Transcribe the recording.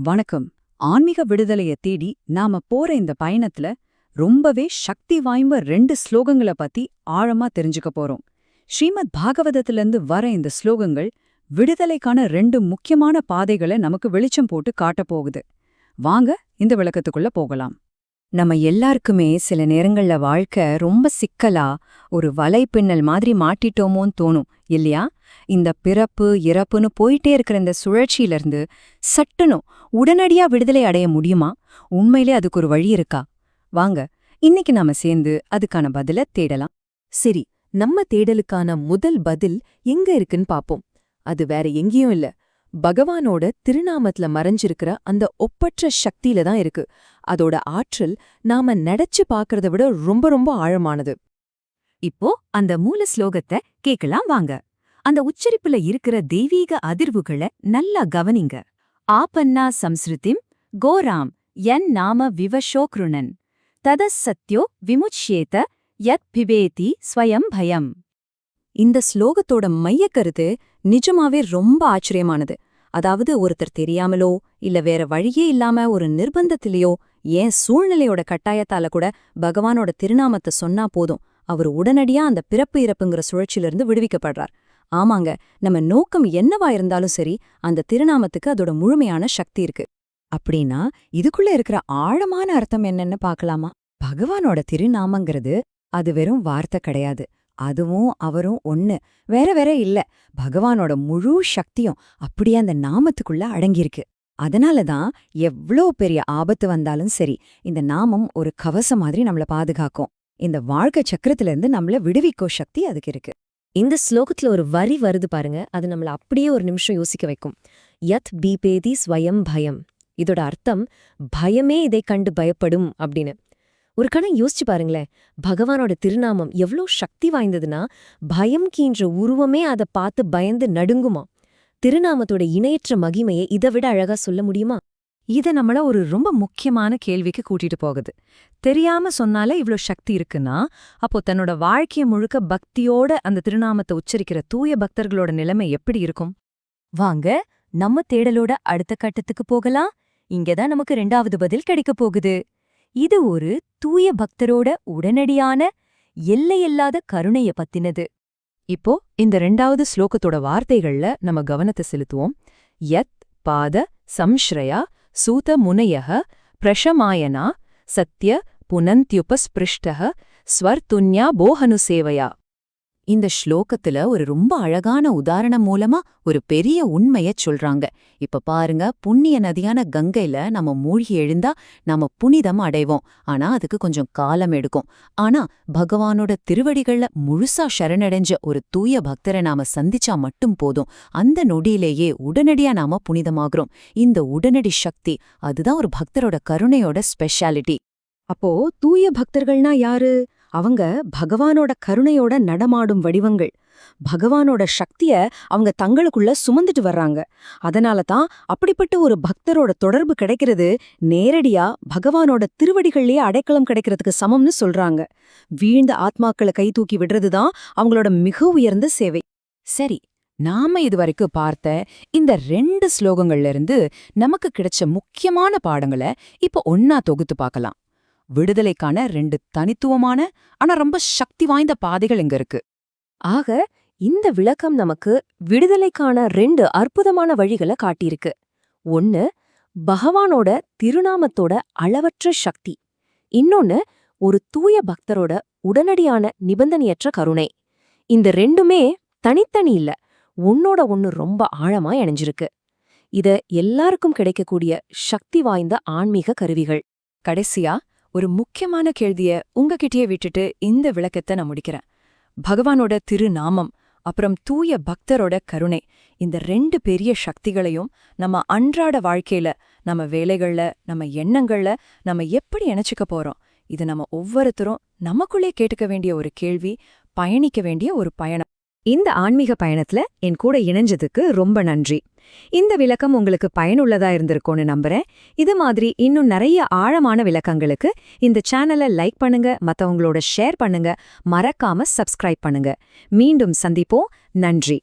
வணக்கம். ஆன்மீக விடுதலைய தேடி நாம போற இந்த பயணத்துல ரொம்பவே சக்தி வாய்ந்த ரெண்டு ஸ்லோகங்கள பத்தி ஆழமா தெரிஞ்சுக்க போறோம். ஸ்ரீமத் பாகவதத்திலிருந்து வர இந்த ஸ்லோகங்கள் விடுதலைக்கான ரெண்டு முக்கியமான பாதைகளை நமக்கு வெளிச்சம் போட்டு காட்டப் போகுது. வாங்க இந்த விளக்கத்துக்குள்ள போகலாம். நம்ம எல்லாருக்குமே சில நேரங்கள்ல வாழ்க்கை ரொம்ப சிக்கலா ஒரு வலைப்பின்னல் மாதிரி மாட்டிட்டோமோன்னு தோணும் இல்லையா? இந்த பிறப்பு இறப்புன்னு போயிட்டே இருக்கிற இந்த சுழற்சியிலிருந்து சட்டுனும் உடனடியா விடுதலை அடைய முடியுமா? உண்மையிலே அதுக்கு ஒரு வழி இருக்கா? வாங்க இன்னைக்கு நாம சேர்ந்து அதுக்கான பதில தேடலாம். சரி நம்ம தேடலுக்கான முதல் பதில் எங்க இருக்குன்னு பாப்போம். அது வேற எங்கேயும் இல்ல. பகவானோட திருநாமத்துல மறைஞ்சிருக்கிற அந்த ஒப்பற்ற சக்தியில தான் இருக்கு. அதோட ஆற்றல் நாம நடச்சு பாக்கறத விட ரொம்ப ரொம்ப ஆழமானது. இப்போ அந்த மூல ஸ்லோகத்தை கேக்கலாம் வாங்க. அந்த உச்சரிப்புல இருக்கிற தெய்வீக அதிர்வுகளை நல்லா கவனிங்க. ஆபன்னா சம்ஸ்ருதிம் கோராம் என் நாம விவஷோக்ருணன் ததசத்யோ விமுச்யேத யத் பிபேதி ஸ்வயம் பயம். இந்த ஸ்லோகத்தோட மையக்கருத்து நிஜமாவே ரொம்ப ஆச்சரியமானது. அதாவது ஒருத்தர் தெரியாமலோ இல்ல வேற வழியே இல்லாம ஒரு நிர்பந்தத்திலேயோ ஏன் சூழ்நிலையோட கட்டாயத்தால கூட பகவானோட திருநாமத்தை சொன்னா போதும் அவர் உடனடியா அந்த பிறப்பு இறப்புங்கிற சுழற்சியிலிருந்து விடுவிக்கப்படுறார். ஆமாங்க நம்ம நோக்கம் என்னவா இருந்தாலும் சரி அந்த திருநாமத்துக்கு அதோட முழுமையான சக்தி இருக்கு. அப்படின்னா இதுக்குள்ள இருக்கிற ஆழமான அர்த்தம் என்னன்னு பார்க்கலாமா? பகவானோட திருநாமங்கிறது அது வெறும் வார்த்தை கிடையாது. அதுவும் அவரும் ஒன்னு வேற வேற இல்ல. பகவானோட முழு சக்தியும் அப்படியே அந்த நாமத்துக்குள்ள அடங்கியிருக்கு. அதனால தான் எவ்ளோ பெரிய ஆபத்து வந்தாலும் சரி இந்த நாமம் ஒரு கவசம் மாதிரி நம்மள பாதுகாக்கும். இந்த வாழ்க்கை சக்கரத்திலிருந்து நம்மள விடுவிக்கோ சக்தி அதுக்கு இருக்கு. இந்த ஸ்லோகத்துல ஒரு வரி வருது பாருங்க. அது நம்மள அப்படியே ஒரு நிமிஷம் யோசிக்க வைக்கும். யத் பீபேதி ஸ்வயம் பயம். இதோட அர்த்தம் பயமே இதை கண்டு பயப்படும் அப்படின்னு. ஒரு கணம் யோசிச்சு பாருங்களேன். பகவானோட திருநாமம் எவ்ளோ சக்தி வாய்ந்ததுன்னா பயம் கீன்ற உருவமே அதை பார்த்து பயந்து நடுங்குமா? திருநாமத்தோட இணையற்ற மகிமையை இதை விட அழகா சொல்ல முடியுமா? இத நம்மள ஒரு ரொம்ப முக்கியமான கேள்விக்கு கூட்டிட்டு போகுது. தெரியாம சொன்னாலே இவ்ளோ சக்தி இருக்குன்னா அப்போ தன்னோட வாழ்க்கைய முழுக்க பக்தியோட அந்த திருநாமத்தை உச்சரிக்கிற தூய பக்தர்களோட நிலைமை எப்படி இருக்கும்? வாங்க நம்ம தேடலோட அடுத்த கட்டத்துக்கு போகலாம். இங்கதான் நமக்கு ரெண்டாவது பதில் கிடைக்கப் போகுது. இது ஒரு தூய பக்தரோட உடனடியான எல்லையில்லாத கருணைய பத்தினது. இப்போ இந்த ரெண்டாவது ஸ்லோகத்தோட வார்த்தைகள்ல நம்ம கவனத்தை செலுத்துவோம். யத் பாத சம்ஸ்ரயா சூத முனையக பிரஷமாயனா சத்ய புனந்தியுபஸ்பிருஷ்டக ஸ்வர்துன்யா போஹனுசேவையா இந்த ஸ்லோகத்துல ஒரு ரொம்ப அழகான உதாரணம் மூலமா ஒரு பெரிய உண்மைய சொல்றாங்க. இப்ப பாருங்க புண்ணிய நதியான கங்கையில நம்ம மூழ்கி எழுந்தா நாம புனிதம் அடைவோம். ஆனா அதுக்கு கொஞ்சம் காலம் எடுக்கும். ஆனா பகவானோட திருவடிகள்ல முழுசா சரணடைஞ்ச ஒரு தூய பக்தரை நாம சந்திச்சா மட்டும் போதும். அந்த நொடியிலேயே உடனடியா நாம புனிதமாகிறோம். இந்த உடனடி சக்தி அதுதான் ஒரு பக்தரோட கருணையோட ஸ்பெஷாலிட்டி அப்போ தூய பக்தர்கள்னா யாரு? அவங்க பகவானோட கருணையோட நடமாடும் வடிவங்கள். பகவானோட சக்திய அவங்க தங்களுக்குள்ள சுமந்துட்டு வர்றாங்க. அதனால தான் அப்படிப்பட்ட ஒரு பக்தரோட தொடர்பு கிடைக்கிறது நேரடியா பகவானோட திருவடிகள்லயே அடைக்கலம் கிடைக்கிறதுக்கு சமம்னு சொல்றாங்க. வீழ்ந்த ஆத்மாக்களை கை தூக்கி விடுறதுதான் அவங்களோட மிக உயர்ந்த சேவை. சரி நாம இதுவரைக்கும் பார்த்த இந்த ரெண்டு ஸ்லோகங்கள்ல இருந்து நமக்கு கிடைச்ச முக்கியமான பாடங்களை இப்ப ஒன்னா தொகுத்து பார்க்கலாம். விடுதலைக்கான ரெண்டு தனித்துவமான ஆனா ரொம்ப சக்தி வாய்ந்த பாதைகள் இங்க இருக்கு. ஆக இந்த விளக்கம் நமக்கு விடுதலைக்கான ரெண்டு அற்புதமான வழிகளை காட்டியிருக்கு. ஒன்னு பகவானோட திருநாமத்தோட அளவற்ற சக்தி. இன்னொன்னு ஒரு தூய பக்தரோட உடனடியான நிபந்தனையற்ற கருணை. இந்த ரெண்டுமே தனித்தனி இல்ல ஒன்னோட ஒன்னு ரொம்ப ஆழமா இணைஞ்சிருக்கு. இத எல்லாருக்கும் கிடைக்கக்கூடிய சக்தி வாய்ந்த ஆன்மீக கருவிகள். கடைசியா ஒரு முக்கியமான கேள்விய உங்ககிட்டயே விட்டுட்டு இந்த விளக்கத்தை நான் முடிக்கிறேன். பகவானோட திருநாமம் அப்புறம் தூய பக்தரோட கருணை இந்த ரெண்டு பெரிய சக்திகளையும் நம்ம அன்றாட வாழ்க்கையில நம்ம வேலைகள்ல நம்ம எண்ணங்கள்ல நம்ம எப்படி இணைச்சிக்க போறோம்? இது நம்ம ஒவ்வொருத்தரும் நமக்குள்ளே கேட்டுக்க வேண்டிய ஒரு கேள்வி பயணிக்க வேண்டிய ஒரு பயணம். இந்த ஆன்மீக பயணத்துல என் கூட இணைஞ்சதுக்கு ரொம்ப நன்றி. இந்த விளக்கம் உங்களுக்கு பயனுள்ளதா இருந்திருக்கும்னு நம்புறேன். இது மாதிரி இன்னும் நிறைய ஆழமான விளக்கங்களுக்கு இந்த சேனலை லைக் பண்ணுங்க மத்தவங்களோட ஷேர் பண்ணுங்க மறக்காம சப்ஸ்கிரைப் பண்ணுங்க. மீண்டும் சந்திப்போம். நன்றி.